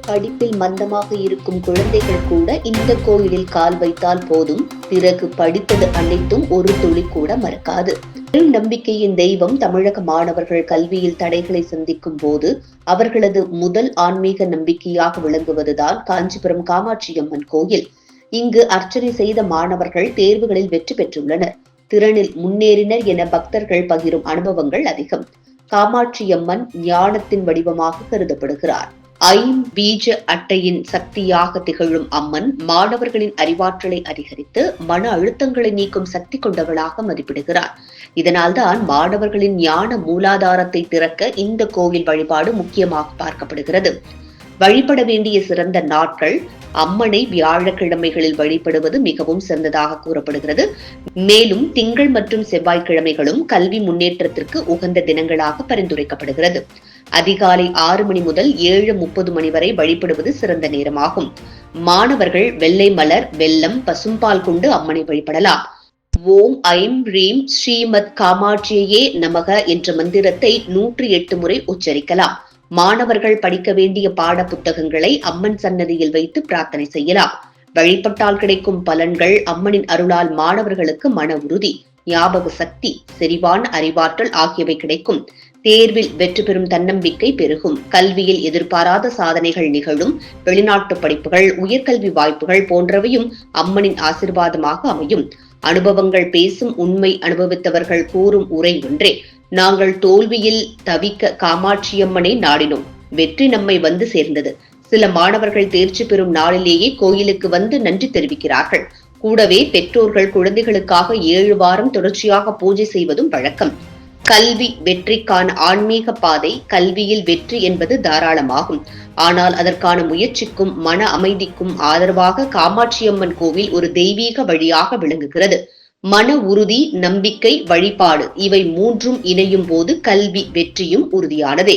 படிப்பில் மந்தமாக இருக்கும் குழந்தைகள் கூட இந்த கோயிலில் கால் வைத்தால் போதும். பிறகு படித்தது அனைத்தும் ஒரு துளி கூட மறக்காது. பெரும் நம்பிக்கையின் தெய்வம் தமிழக மாணவர்கள் கல்வியில் தடைகளை சந்திக்கும் போது அவர்களது முதல் ஆன்மீக நம்பிக்கையாக விளங்குவதுதான் காஞ்சிபுரம் காமாட்சியம்மன் கோயில். இங்கு அர்ச்சனை செய்த மாணவர்கள் தேர்வுகளில் வெற்றி பெற்றுள்ளனர். திறனில் முன்னேறினர் என பக்தர்கள் பகிரும் அனுபவங்கள் அதிகம். காமாட்சியம்மன் ஞானத்தின் வடிவமாக கருதப்படுகிறார். ஐம்பீஜ அட்டையின் சக்தியாக திகழும் அம்மன் மாணவர்களின் அறிவாற்றலை அதிகரித்து மன அழுத்தங்களை நீக்கும் சக்தி கொண்டவளாக மதிப்பிடுகிறார். இதனால்தான் மாணவர்களின் ஞான மூலாதாரத்தை திறக்க இந்த கோவில் வழிபாடு முக்கியமாக பார்க்கப்படுகிறது. வழிபட வேண்டிய சிறந்த நாட்கள் அம்மனை வியாழக்கிழமைகளில் வழிபடுவது மிகவும் சிறந்ததாக கூறப்படுகிறது. மேலும் திங்கள் மற்றும் செவ்வாய்க்கிழமைகளும் கல்வி முன்னேற்றத்திற்கு உகந்த தினங்களாக பரிந்துரைக்கப்படுகிறது. அதிகாலை ஆறு மணி முதல் ஏழு முப்பது மணி வரை வழிபடுவது சிறந்த நேரமாகும். மாணவர்கள் வெள்ளை மலர் வெல்லம் பசும்பால் கொண்டு அம்மனை வழிபடலாம். ஓம் ஐம் ரீம் ஸ்ரீமத் காமாட்சியே நமக என்ற மந்திரத்தை நூற்றி எட்டு முறை உச்சரிக்கலாம். மாணவர்கள் படிக்க வேண்டிய பாட புத்தகங்களை அம்மன் சன்னதியில் வைத்து பிரார்த்தனை செய்யலாம். வழிபட்டால் கிடைக்கும் பலன்கள் அம்மனின் அருளால் மாணவர்களுக்கு மன உறுதி ஞாபக சக்தி செறிவான அறிவாற்றல் ஆகியவை கிடைக்கும். தேர்வில் வெற்றி பெறும் தன்னம்பிக்கை பெருகும். கல்வியில் எதிர்பாராத சாதனைகள் நிகழும். வெளிநாட்டு படிப்புகள் உயர்கல்வி வாய்ப்புகள் போன்றவையும் அம்மனின் ஆசிர்வாதமாக அமையும். அனுபவங்கள் பேசும் உண்மை அனுபவித்தவர்கள் கூறும் உரை ஒன்றே. நாங்கள் தோல்வியில் தவிக்க காமாட்சியம்மனை நாடினோம். வெற்றி நம்மை வந்து சேர்ந்தது. சில மாணவர்கள் தேர்ச்சி பெறும் நாளிலேயே கோயிலுக்கு வந்து நன்றி தெரிவிக்கிறார்கள். கூடவே பெற்றோர்கள் குழந்தைகளுக்காக ஏழு வாரம் தொடர்ச்சியாக பூஜை செய்வதும் வழக்கம். கல்வி வெற்றிக்கான ஆன்மீக பாதை கல்வியில் வெற்றி என்பது தாராளமாகும். ஆனால் அதற்கான முயற்சிக்கும் மன அமைதிக்கும் ஆதரவாக காமாட்சியம்மன் கோவில் ஒரு தெய்வீக வழியாக விளங்குகிறது. மன உறுதி நம்பிக்கை வழிபாடு இவை மூன்றும் இணையும் போது கல்வி வெற்றியும் உறுதியானதே.